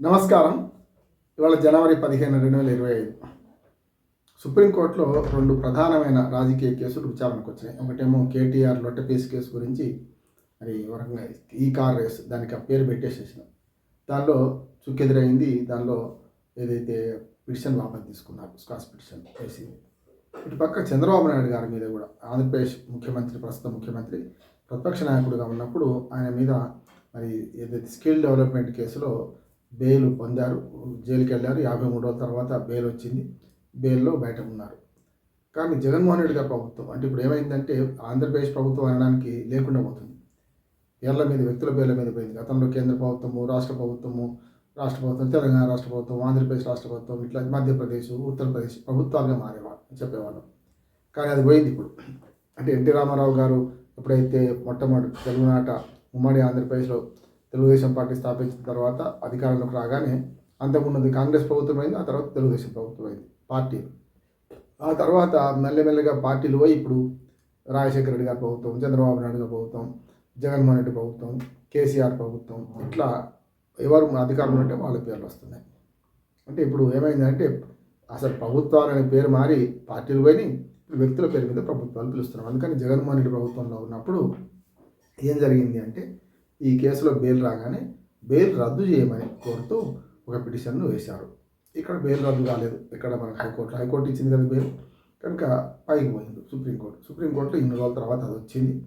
నమస్కారం. ఇవాళ జనవరి పదిహేను రెండు వేల ఇరవై ఐదు. సుప్రీంకోర్టులో రెండు ప్రధానమైన రాజకీయ కేసులు విచారణకు వచ్చినాయి. ఒకటేమో కేటీఆర్ లొట్టపీస్ కేసు గురించి మరి వరంగా ఈ కార్ రేస్ దానికి ఆ పేరు పెట్టేసేసిన. దానిలో చుక్కెదురైంది దానిలో ఏదైతే పిటిషన్ వాపస్ తీసుకున్నారు స్కాస్ పిటిషన్ వేసింది ఇటు పక్క చంద్రబాబు నాయుడు గారి మీద కూడా ఆంధ్రప్రదేశ్ ముఖ్యమంత్రి ప్రస్తుత ముఖ్యమంత్రి ప్రతిపక్ష నాయకుడిగా ఉన్నప్పుడు ఆయన మీద మరి ఏదైతే స్కిల్ డెవలప్మెంట్ కేసులో బెయిల్ పొందారు. జైలుకి వెళ్ళారు యాభై మూడు రోజుల తర్వాత బెయిల్ వచ్చింది బెయిల్లో బయట ఉన్నారు కానీ జగన్మోహన్ రెడ్డి గారి ప్రభుత్వం అంటే ఇప్పుడు ఏమైందంటే ఆంధ్రప్రదేశ్ ప్రభుత్వం అనడానికి లేకుండా పోతుంది. పేర్ల మీద వ్యక్తుల పేర్ల మీద పోయింది. గతంలో కేంద్ర ప్రభుత్వము రాష్ట్ర ప్రభుత్వము రాష్ట్ర ప్రభుత్వం తెలంగాణ రాష్ట్ర ప్రభుత్వం ఆంధ్రప్రదేశ్ రాష్ట్ర ప్రభుత్వం ఇట్లా మధ్యప్రదేశ్ ఉత్తరప్రదేశ్ ప్రభుత్వాలుగా మారేవాళ్ళు చెప్పేవాళ్ళం. కానీ అది పోయింది ఇప్పుడు. అంటే ఎన్టీ రామారావు గారు ఎప్పుడైతే మొట్టమొదటి తెలుగునాట ఉమ్మడి ఆంధ్రప్రదేశ్లో తెలుగుదేశం పార్టీ స్థాపించిన తర్వాత అధికారంలోకి రాగానే అంతకుమున్నది కాంగ్రెస్ ప్రభుత్వం అయింది ఆ తర్వాత తెలుగుదేశం ప్రభుత్వం అయింది పార్టీ. ఆ తర్వాత మెల్లమెల్లగా పార్టీలు పోయి ఇప్పుడు రాజశేఖర రెడ్డి గారి ప్రభుత్వం చంద్రబాబు నాయుడు గారి ప్రభుత్వం జగన్మోహన్ రెడ్డి ప్రభుత్వం కేసీఆర్ ప్రభుత్వం ఇట్లా ఎవరు అధికారంలో ఉంటే వాళ్ళ పేర్లు వస్తున్నాయి. అంటే ఇప్పుడు ఏమైందంటే అసలు ప్రభుత్వాలు అనే పేరు మారి పార్టీలు పోయి వ్యక్తుల పేరు మీద ప్రభుత్వాలు పిలుస్తున్నాం అందుకని జగన్మోహన్ రెడ్డి ప్రభుత్వంలో ఉన్నప్పుడు ఏం జరిగింది అంటే ఈ కేసులో బెయిల్ రాగానే బెయిల్ రద్దు చేయమని కోరుతూ ఒక పిటిషన్ను వేశారు. ఇక్కడ బెయిల్ రద్దు కాలేదు. ఇక్కడ మన హైకోర్టు హైకోర్టు ఇచ్చింది కదా బెయిల్. కనుక పైకి పోయింది సుప్రీంకోర్టు. సుప్రీంకోర్టులో ఇన్ని రోజుల తర్వాత అది వచ్చింది.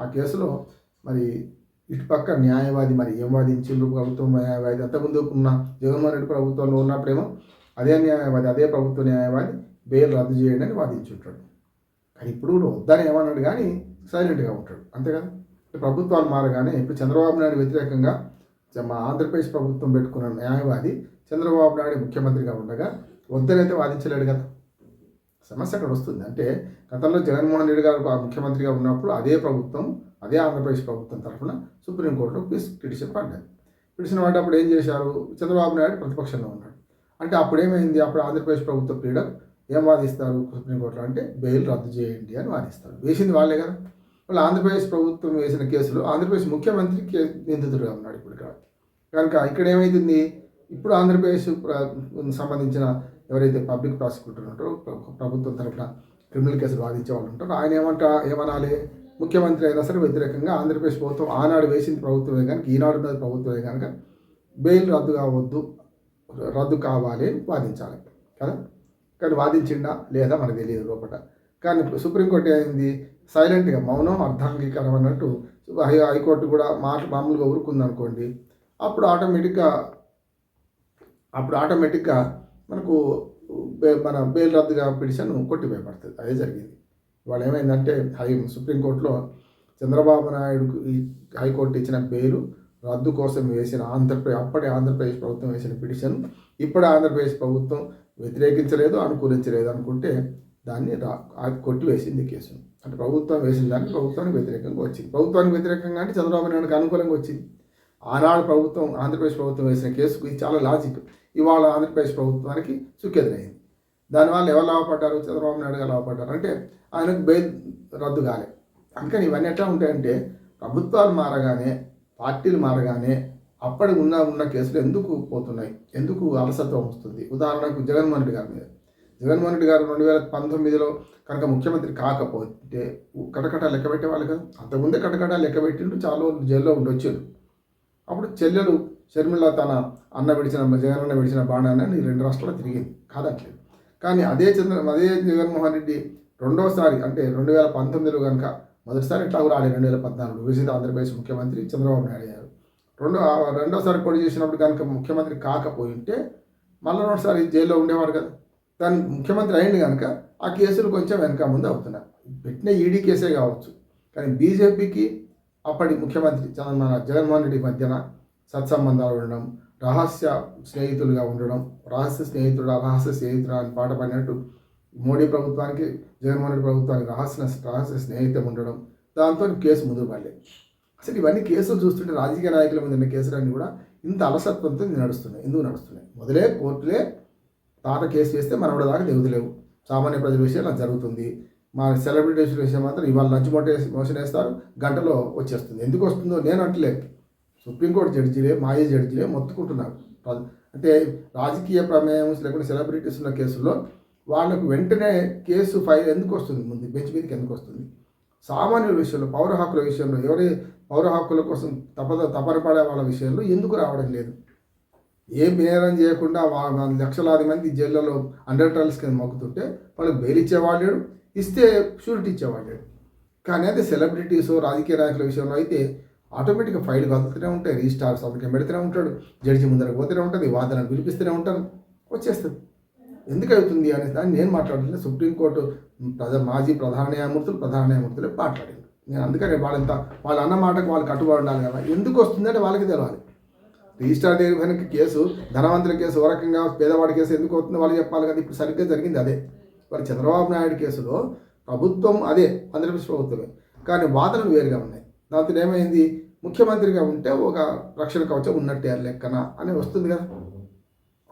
ఆ కేసులో మరి ఇటుపక్క న్యాయవాది మరి ఏం వాదించిండ్రు ప్రభుత్వం న్యాయవాది? అంతకుముందు ఉన్న జగన్మోహన్ రెడ్డి ప్రభుత్వంలో ఉన్నప్పుడేమో అదే న్యాయవాది అదే ప్రభుత్వ న్యాయవాది బెయిల్ రద్దు చేయండి అని వాదించుంటాడు. కానీ ఇప్పుడు కూడా వద్దని ఏమన్నాడు కానీ సైలెంట్గా ఉంటాడు. అంతే కదా? ప్రభుత్వాలు మారగానే ఇప్పుడు చంద్రబాబు నాయుడు వ్యతిరేకంగా మా ఆంధ్రప్రదేశ్ ప్రభుత్వం పెట్టుకున్న న్యాయవాది చంద్రబాబు నాయుడు ముఖ్యమంత్రిగా ఉండగా వద్దనైతే వాదించలేడు కదా. సమస్య అక్కడ వస్తుంది. అంటే గతంలో జగన్మోహన్ రెడ్డి గారు ముఖ్యమంత్రిగా ఉన్నప్పుడు అదే ప్రభుత్వం అదే ఆంధ్రప్రదేశ్ ప్రభుత్వం తరఫున సుప్రీంకోర్టులో పిటిషన్ పడ్డది. పిటిషన్ పడ్డప్పుడు ఏం చేశారు? చంద్రబాబు నాయుడు ప్రతిపక్షంలో ఉన్నాడు. అంటే అప్పుడు ఏమైంది అప్పుడు ఆంధ్రప్రదేశ్ ప్రభుత్వ పీడర్ ఏం వాదిస్తారు సుప్రీంకోర్టులో? అంటే బెయిల్ రద్దు చేయండి అని వాదిస్తారు. వేసింది వాళ్ళే కదా. వాళ్ళు ఆంధ్రప్రదేశ్ ప్రభుత్వం వేసిన కేసులు ఆంధ్రప్రదేశ్ ముఖ్యమంత్రి కే నిందితుడుగా ఉన్నాడు ఇప్పుడు ఇక్కడ. కనుక ఇక్కడ ఏమైతుంది? ఇప్పుడు ఆంధ్రప్రదేశ్ సంబంధించిన ఎవరైతే పబ్లిక్ ప్రాసిక్యూటర్ ఉంటారో ప్రభుత్వం తరఫున క్రిమినల్ కేసులు వాదించే వాళ్ళు ఉంటారో ఆయన ఏమంట ఏమనాలి? ముఖ్యమంత్రి అయినా సరే వ్యతిరేకంగా ఆంధ్రప్రదేశ్ ప్రభుత్వం ఆనాడు వేసింది ప్రభుత్వమే కనుక ఈనాడు ఉన్నది ప్రభుత్వమే కనుక బెయిల్ రద్దు కావద్దు రద్దు కావాలి అని వాదించాలి. కదా? కానీ వాదించిండా? లేదా? మనకు తెలియదు లోపల. కానీ సుప్రీంకోర్టు అయింది సైలెంట్గా మౌనం అర్ధాంగీకరం అన్నట్టు హై హైకోర్టు కూడా మాట మామూలుగా ఊరుకుంది అనుకోండి అప్పుడు ఆటోమేటిక్గా అప్పుడు ఆటోమేటిక్గా మనకు మన బెయిల్ రద్దుగా పిటిషన్ కొట్టివేయబడుతుంది. అదే జరిగింది. ఇవాళ ఏమైందంటే హై సుప్రీంకోర్టులో చంద్రబాబు నాయుడుకు ఈ హైకోర్టు ఇచ్చిన బెయిల్ రద్దు కోసం వేసిన ఆంధ్రప్రదేశ్ అప్పటి ఆంధ్రప్రదేశ్ ప్రభుత్వం వేసిన పిటిషన్ ఇప్పుడు ఆంధ్రప్రదేశ్ ప్రభుత్వం వ్యతిరేకించలేదు అనుకూలించలేదు అనుకుంటే దాన్ని రా కొట్టివేసింది కేసు అంటే ప్రభుత్వం వేసిన దాన్ని ప్రభుత్వానికి వ్యతిరేకంగా వచ్చింది. ప్రభుత్వానికి వ్యతిరేకంగా అంటే చంద్రబాబు నాయుడుకి అనుకూలంగా వచ్చింది. ఆనాడు ప్రభుత్వం ఆంధ్రప్రదేశ్ ప్రభుత్వం వేసిన కేసుకు ఇది చాలా లాజిక్ ఇవాళ ఆంధ్రప్రదేశ్ ప్రభుత్వానికి చుక్కెదురైంది దానివల్ల ఎవరు లాభపడ్డారు? చంద్రబాబు నాయుడు గారు లాభపడ్డారు. అంటే ఆయనకు బెయిల్ రద్దు కాలే. అందుకని ఇవన్నీ ఎట్లా ఉంటాయంటే ప్రభుత్వాలు మారగానే పార్టీలు మారగానే అప్పటి ఉన్న ఉన్న కేసులు ఎందుకు పోతున్నాయి? ఎందుకు అలసత్వం వస్తుంది? ఉదాహరణకు జగన్మోహన్ రెడ్డి గారి మీద. జగన్మోహన్ రెడ్డి గారు రెండు వేల పంతొమ్మిదిలో కనుక ముఖ్యమంత్రి కాకపోతే కటకట లెక్క పెట్టేవాళ్ళు కదా. అంతకుముందే కటకట లెక్క పెట్టిండు చాలా రోజులు జైల్లో ఉండొచ్చాడు అప్పుడు చెల్లెలు షర్మిళ తన అన్న విడిచిన జగన్ అన్న విడిచిన బాణాన్ని రెండు రాష్ట్రాల్లో తిరిగింది. కాదట్లేదు కానీ అదే చంద్ర అదే జగన్మోహన్ రెడ్డి రెండోసారి అంటే రెండు వేల పంతొమ్మిదిలో కనుక మొదటిసారి ఎట్లా ఆడే రెండు వేల పద్నాలుగు విజిత ఆంధ్రప్రదేశ్ ముఖ్యమంత్రి చంద్రబాబు నాయుడు గారు. రెండో రెండోసారి పోటీ చేసినప్పుడు కనుక ముఖ్యమంత్రి కాకపోయింటే మళ్ళీ రెండోసారి జైల్లో ఉండేవాడు కదా. దాని ముఖ్యమంత్రి అయింది కనుక ఆ కేసులు కొంచెం వెనక ముందు అవుతున్నాయి. పెట్టిన ఈడీ కేసే కావచ్చు. కానీ బీజేపీకి అప్పటి ముఖ్యమంత్రి మన జగన్మోహన్ రెడ్డి మధ్యన సత్సంబంధాలు ఉండడం రహస్య స్నేహితులుగా ఉండడం రహస్య స్నేహితుడు రహస్య స్నేహితుడు అని పాట పాడినట్టు మోడీ ప్రభుత్వానికి జగన్మోహన్ రెడ్డి ప్రభుత్వానికి రహస్య రహస్య స్నేహితం ఉండడం దాంతో కేసు ముందుకు పడలేదు. అసలు ఇవన్నీ కేసులు చూస్తుంటే రాజకీయ నాయకుల మీద ఉన్న కేసులన్నీ కూడా ఇంత అలసత్వంతో నడుస్తున్నాయి. ఎందుకు నడుస్తున్నాయి? మొదలే కోర్టులే తాత కేసు వేస్తే మనం దాకా దిగుతలేవు సామాన్య ప్రజల విషయం జరుగుతుంది. మా సెలబ్రిటీస్ విషయం మాత్రం ఇవాళ లంచ్ మోటే మోషన్ వేస్తారు గంటలో వచ్చేస్తుంది. ఎందుకు వస్తుందో నేను అట్లే. సుప్రీంకోర్టు జడ్జిలే మాజీ జడ్జిలే మొత్తుకుంటున్నారు. అంటే రాజకీయ ప్రమేయం లేకుండా సెలబ్రిటీస్ ఉన్న కేసుల్లో వాళ్ళకు వెంటనే కేసు ఫైల్ ఎందుకు వస్తుంది ముందు? బెంచ్ మీదకి ఎందుకు వస్తుంది? సామాన్యుల విషయంలో పౌర హక్కుల విషయంలో ఎవరి పౌర హక్కుల కోసం తపద తపరపడే వాళ్ళ విషయంలో ఎందుకు రావడం లేదు? ఏం నేరం చేయకుండా లక్షలాది మంది జైళ్ళలో అండర్ ట్రయల్స్ కింద మొక్కుతుంటే వాళ్ళకి బెయిల్ ఇచ్చేవాడు లేడు, ఇస్తే షూరిటీ ఇచ్చేవాడు లేడు. కానీ అయితే సెలబ్రిటీస్ రాజకీయ నాయకుల విషయంలో అయితే ఆటోమేటిక్గా ఫైల్ కదులుతూనే ఉంటాయి రీస్టార్స్ అతనికి పెడుతూనే ఉంటాడు జడ్జి ముందరకు పోతూనే ఉంటుంది వాదన పిలిపిస్తూనే ఉంటాను వచ్చేస్తుంది. ఎందుకు అవుతుంది అనే దాన్ని నేను మాట్లాడుతున్నా సుప్రీంకోర్టు ప్రధ మాజీ ప్రధాన న్యాయమూర్తులు ప్రధాన న్యాయమూర్తులే మాట్లాడారు. నేను అందుకనే వాళ్ళంతా వాళ్ళ అన్న మాటకు వాళ్ళు కట్టుబడి ఉండాలి కదా ఎందుకు వస్తుందంటే వాళ్ళకి తెలవాలి. రిజిస్టార్ దేనికి కేసు ధనవంతుల కేసు ఓ రకంగా పేదవాడి కేసు ఎందుకు అవుతుందో వాళ్ళు చెప్పాలి కదా. ఇప్పుడు సరిగ్గా జరిగింది అదే. మరి చంద్రబాబు నాయుడు కేసులో ప్రభుత్వం అదే ఆంధ్రప్రదేశ్ ప్రభుత్వమే. కానీ వాదనలు వేరుగా ఉన్నాయి. దాంతో ఏమైంది? ముఖ్యమంత్రిగా ఉంటే ఒక రక్షణ కవచం ఉన్నట్టే లెక్కన అని వస్తుంది కదా.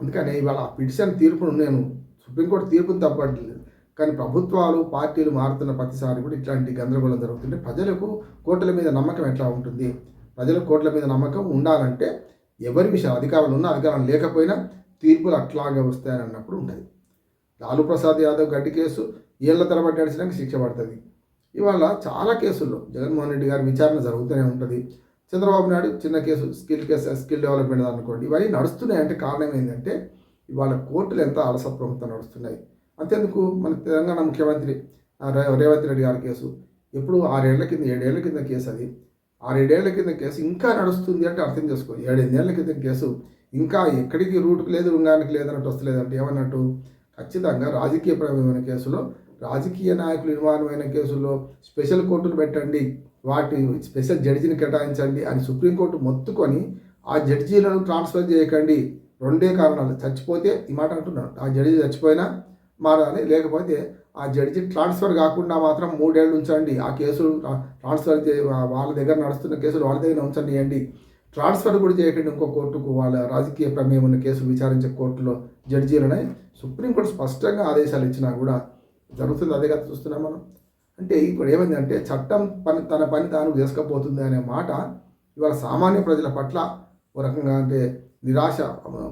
అందుకని ఇవాళ ఆ పిటిషన్ తీర్పును నేను సుప్రీంకోర్టు తీర్పును తప్పట్లేదు. కానీ ప్రభుత్వాలు పార్టీలు మారుతున్న ప్రతిసారి కూడా ఇట్లాంటి గందరగోళం జరుగుతుంటే ప్రజలకు కోర్టుల మీద నమ్మకం ఎట్లా ఉంటుంది? ప్రజలకు కోర్టుల మీద నమ్మకం ఉండాలంటే ఎవరి విషయం అధికారులు ఉన్నా అధికారం లేకపోయినా తీర్పులు అట్లాగే వస్తాయని అన్నప్పుడు ఉండదు. లాలూ ప్రసాద్ యాదవ్ గడ్డి కేసు ఏళ్ళ తరబడి నడిచినాక శిక్ష పడుతుంది. ఇవాళ చాలా కేసుల్లో జగన్మోహన్ రెడ్డి గారి విచారణ జరుగుతూనే ఉంటుంది. చంద్రబాబు నాయుడు చిన్న case skill case skill development అనుకోండి ఇవన్నీ నడుస్తున్నాయి అంటే కారణం ఏంటంటే ఇవాళ కోర్టులు ఎంత అలసత్వంతో నడుస్తున్నాయి. అంతేందుకు? మన తెలంగాణ ముఖ్యమంత్రి రేవంత్ రెడ్డి గారి కేసు. ఎప్పుడు ఆరేళ్ళ కింద ఏడేళ్ళ కింద కేసు అది ఆరేడేళ్ళ కింద కేసు ఇంకా నడుస్తుంది అంటే అర్థం చేసుకో. ఏడెనిమిదేళ్ళ కింద కేసు ఇంకా ఎక్కడికి రూట్కి లేదు రుంగానికి లేదన్నట్టు వస్తలేదంటే ఏమన్నట్టు? ఖచ్చితంగా రాజకీయ ప్రమేయమైన కేసులో రాజకీయ నాయకులు నిర్మాణమైన కేసుల్లో స్పెషల్ కోర్టులు పెట్టండి వాటి స్పెషల్ జడ్జిని కేటాయించండి అని సుప్రీంకోర్టు మొత్తుకొని ఆ జడ్జీలను ట్రాన్స్ఫర్ చేయకండి. రెండే కారణాలు. చచ్చిపోతే ఈ మాట అంటున్నాడు. ఆ జడ్జి చచ్చిపోయినా మారాలి లేకపోతే ఆ జడ్జి ట్రాన్స్ఫర్ కాకుండా మాత్రం మూడేళ్ళు ఉంచండి. ఆ కేసులు ట్రాన్స్ఫర్ వాళ్ళ దగ్గర నడుస్తున్న కేసులు వాళ్ళ దగ్గర ఉంచండి ట్రాన్స్ఫర్ కూడా చేయకండి ఇంకో కోర్టుకు. వాళ్ళ రాజకీయ ప్రమేయం ఉన్న కేసులు విచారించే కోర్టులో జడ్జీలనే సుప్రీంకోర్టు స్పష్టంగా ఆదేశాలు ఇచ్చినా కూడా జరుగుతుంది. అదే కదా చూస్తున్నాం మనం. అంటే ఇప్పుడు ఏమైందంటే చట్టం పని తన పని తాను చేసుకపోతుంది అనే మాట ఇవాళ సామాన్య ప్రజల పట్ల ఓ రకంగా అంటే నిరాశ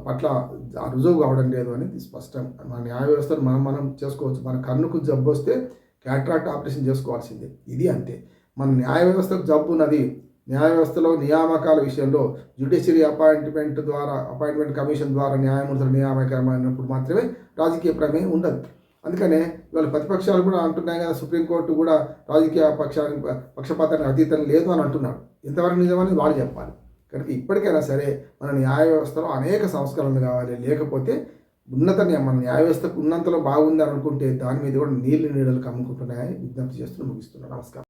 పట్ల రుజువు కావడం లేదు అనేది స్పష్టం. మన న్యాయ వ్యవస్థను మనం మనం చేసుకోవచ్చు. మన కన్నుకు జబ్బు వస్తే క్యాట్రాక్ట్ ఆపరేషన్ చేసుకోవాల్సిందే. ఇది అంతే. మన న్యాయ వ్యవస్థకు జబ్బు ఉన్నది. న్యాయ వ్యవస్థలో నియామకాల విషయంలో జ్యుడిషియరీ అపాయింట్మెంట్ ద్వారా అపాయింట్మెంట్ కమిషన్ ద్వారా న్యాయమూర్తుల నియామకమైనప్పుడు మాత్రమే రాజకీయ ప్రమేయం ఉండదు. అందుకనే ఇవాళ ప్రతిపక్షాలు కూడా అంటున్నాయి కదా సుప్రీంకోర్టు కూడా రాజకీయ పక్షానికి పక్షపాతానికి అతీతం లేదు అని అంటున్నాడు. ఎంతవరకు నిజమని వాళ్ళు చెప్పాలి. కనుక ఇప్పటికైనా సరే మన న్యాయ వ్యవస్థలో అనేక సంస్కరణలు కావాలి. లేకపోతే ఉన్నత మన న్యాయ వ్యవస్థకు ఉన్నంతలో బాగుంది అని అనుకుంటే దాని మీద కూడా నీళ్ళు నీడలు కమ్ముకుంటున్నాయని విజ్ఞప్తి చేస్తూ ముగిస్తున్నాను. నమస్కారం.